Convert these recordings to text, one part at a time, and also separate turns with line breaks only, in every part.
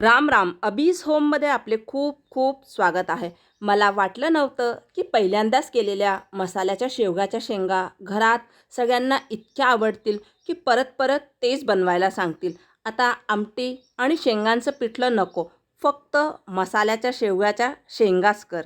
राम राम. अबीज होममध्ये आपले खूप खूप स्वागत आहे. मला वाटलं नव्हतं की पहिल्यांदाच केलेल्या मसाल्याच्या शेवगाच्या शेंगा घरात सगळ्यांना इतक्या आवडतील की परत परत तेच बनवायला सांगतील. आता आमटी आणि शेंगांचं पिठलं नको. फक्त मसाल्याच्या शेवगाच्या शेंगाच कर.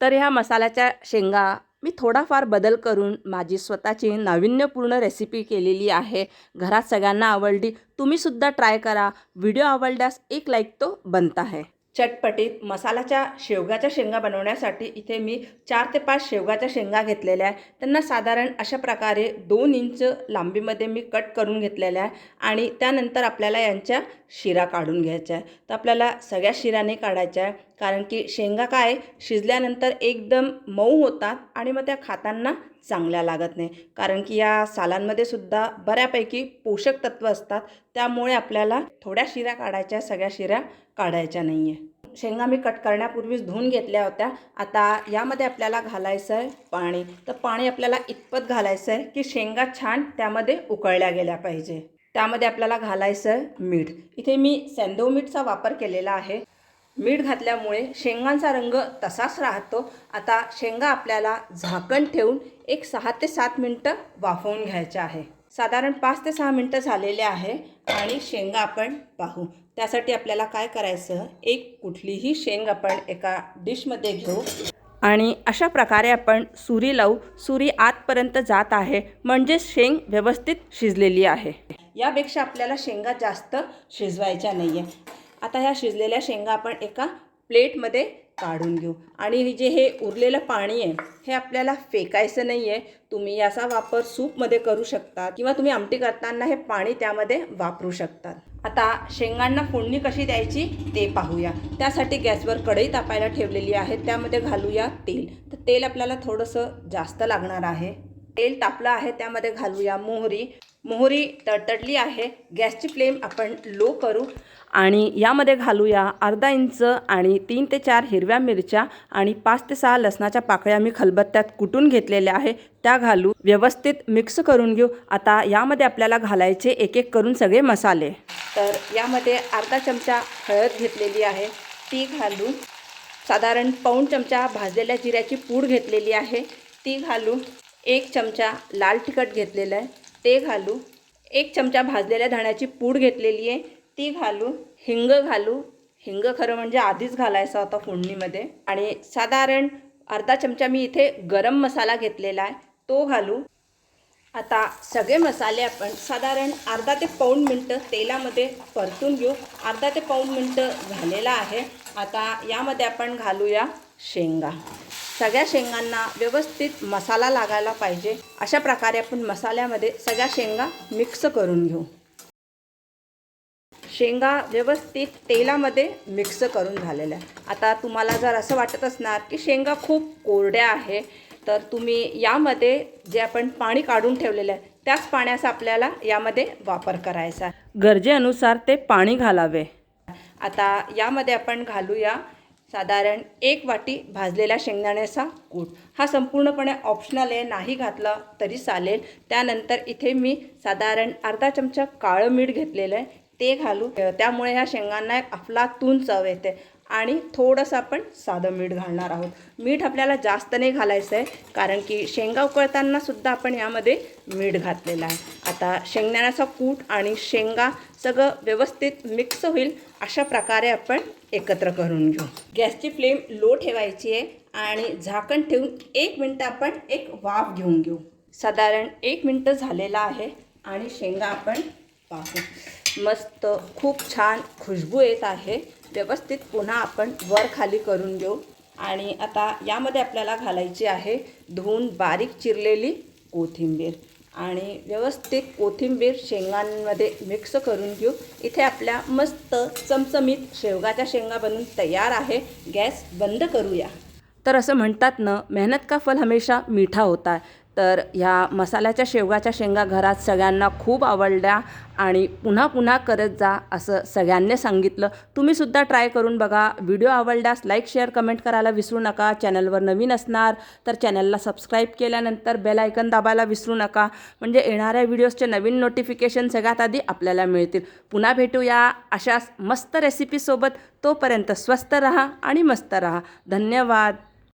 तर ह्या मसाल्याच्या शेंगा मी थोडाफार बदल करून माझी स्वतःची नाविन्यपूर्ण रेसिपी केलेली आहे. घरात सगळ्यांना आवडली तुम्हीसुद्धा ट्राय करा. व्हिडिओ आवडल्यास एक लाईक तो बनता आहे चटपटीत मसाल्याच्या शेवगाच्या शेंगा बनवण्यासाठी इथे मी चार ते पाच शेवगाच्या शेंगा घेतलेल्या आहे त्यांना साधारण अशा प्रकारे दोन इंच लांबीमध्ये मी कट करून घेतलेल्या आहे आणि त्यानंतर आपल्याला यांच्या शिरा काढून घ्यायच्या आहे तर आपल्याला सगळ्या शिराने काढायच्या आहे कारण की शेंगा काय शिजल्यानंतर एकदम मऊ होतात आणि मग त्या खाताना चांगल्या लागत नाही. कारण की या सालांमध्ये सुद्धा बऱ्यापैकी पोषक तत्व असतात. त्यामुळे आपल्याला थोड्या शिऱ्या काढायच्या सगळ्या शिऱ्या काढायच्या नाही आहे शेंगा मी कट करण्यापूर्वीच धुवून घेतल्या होत्या. आता यामध्ये आपल्याला घालायचं आहे पाणी. तर पाणी आपल्याला इतपत घालायचं आहे की शेंगा छान त्यामध्ये उकळल्या गेल्या पाहिजे. त्यामध्ये आपल्याला घालायचं आहे मीठ. इथे मी सेंदो मीठचा वापर केलेला आहे. मीठ घातल्यामुळे शेंगांचा रंग तसाच राहतो. आता शेंगा आपल्याला झाकण ठेवून एक सहा ते सात मिनटं वाफवून घ्यायच्या आहे. साधारण पाच ते सहा मिनटं झालेले आहे आणि शेंगा आपण पाहू. त्यासाठी आपल्याला काय करायचं? एक कुठलीही शेंग आपण एका डिशमध्ये घेऊ आणि अशा प्रकारे आपण सुरी लावू. सुरी आतपर्यंत जात आहे. म्हणजे शेंग व्यवस्थित शिजलेली आहे. यापेक्षा आपल्याला शेंगा जास्त शिजवायच्या नाही आहे आता ह्या शिजलेल्या शेंगा आपण एका प्लेटमध्ये काढून घेऊ. आणि जे हे उरलेलं पाणी आहे हे आपल्याला फेकायचं नाही आहे तुम्ही याचा वापर सूपमध्ये करू शकता किंवा तुम्ही आमटी करताना हे पाणी त्यामध्ये वापरू शकतात आता शेंगांना फोडणी कशी द्यायची ते पाहूया. त्यासाठी गॅसवर कढई तापायला ठेवलेली आहे. त्यामध्ये घालूया तेल. तर तेल आपल्याला थोडंसं जास्त लागणार आहे. तेल तापलं आहे त्यामध्ये घालूया मोहरी. मोहरी तडतडली आहे. गॅसची फ्लेम आपण लो करू आणि यामध्ये घालूया अर्धा इंच आणि तीन ते चार हिरव्या मिरच्या आणि पाच ते सहा लसणाच्या पाकळ्या मी खलबत्त्यात कुटून घेतलेल्या आहे. त्या घालू व्यवस्थित मिक्स करून घेऊ. आता यामध्ये आपल्याला घालायचे एक एक करून सगळे मसाले. तर यामध्ये अर्धा चमचा हळद घेतलेली आहे. ती घालू. साधारण पाऊण चमचा भाजलेल्या जिऱ्याची पूड घेतलेली आहे. ती घालू. एक चमचा लाल तिखट घेतलेलं आहे. ते घालू. एक चमचा भाजलेल्या धाण्याची पूड घेतलेली आहे. ती घालू. हिंग घालू. हिंग खरं म्हणजे आधीच घालायचा होता फोडणीमध्ये. आणि साधारण अर्धा चमचा मी इथे गरम मसाला घेतलेला आहे. तो घालू. आता सगळे मसाले आपण साधारण अर्धा ते पाऊण मिनटं तेलामध्ये परतून घेऊ. अर्धा ते पाऊण मिनटं झालेला आहे. आता यामध्ये आपण घालूया शेंगा. सगळ्या शेंगांना व्यवस्थित मसाला लागायला पाहिजे. अशा प्रकारे आपण मसाल्यामध्ये सगळ्या शेंगा मिक्स करून घेऊ. शेंगा व्यवस्थित तेलामध्ये मिक्स करून झालेल्या आहे आता तुम्हाला जर असं वाटत असणार की शेंगा खूप कोरड्या आहे तर तुम्ही यामध्ये जे आपण पाणी काढून ठेवलेलं आहे त्याच पाण्याचा आपल्याला यामध्ये वापर करायचा आहे. गरजेनुसार ते पाणी घालावे. आता यामध्ये आपण घालूया साधारण एक वाटी भाजलेल्या शेंगदाण्याचा कूट. हा संपूर्णपणे ऑप्शनल आहे नाही घातला तरी चालेल. त्यानंतर इथे मी साधारण अर्धा चमचा काळं मीठ घेतलेलं आहे ते घालू. त्यामुळे ह्या शेंगांना एक अफलातून चव येते आणि थोडंसं आपण साधं मीठ घालणार आहोत. मीठ आपल्याला जास्त नाही घालायचं आहे कारण की शेंगा उकळताना सुद्धा आपण यामध्ये मीठ घातलेलं आहे. आता शेंगदाण्याचा कूट आणि शेंगा सगळं व्यवस्थित मिक्स होईल अशा प्रकारे आपण एकत्र करून घेऊ. गॅसची फ्लेम लो ठेवायची आहे आणि झाकण ठेवून एक मिनटं आपण एक वाफ घेऊन घेऊ. साधारण एक मिनटं झालेला आहे आणि शेंगा आपण पाहू. मस्त खूप छान खुशबू येत आहे. व्यवस्थित पुन्हा आपण वर खाली करून घेऊ. आणि आता यामध्ये आपल्याला घालायची आहे धुवून बारीक चिरलेली कोथिंबीर. आणि व्यवस्थित कोथिंबीर शेंगांमध्ये मिक्स करून घेऊ. इथे आपल्या मस्त चमचमीत शेवगाच्या शेंगा बनून तयार आहे. गॅस बंद करूया. तर असं म्हणतात ना मेहनत का फल हमेशा मीठा होता? है तर ह्या मसाल्याच्या शेवगाच्या शेंगा घरात सगळ्यांना खूप आवडल्या आणि पुन्हा पुन्हा करत जा असं सगळ्यांनी सांगितलं. तुम्हीसुद्धा ट्राय करून बघा. व्हिडिओ आवडल्यास लाईक शेअर कमेंट करायला विसरू नका. चॅनलवर नवीन असणार तर चॅनलला सबस्क्राईब केल्यानंतर बेल आयकन दाबायला विसरू नका. म्हणजे येणाऱ्या व्हिडिओजचे नवीन नोटिफिकेशन सगळ्यात आधी आपल्याला मिळतील. पुन्हा भेटूया अशाच मस्त रेसिपीसोबत तोपर्यंत स्वस्त रहा आणि मस्त रहा. धन्यवाद.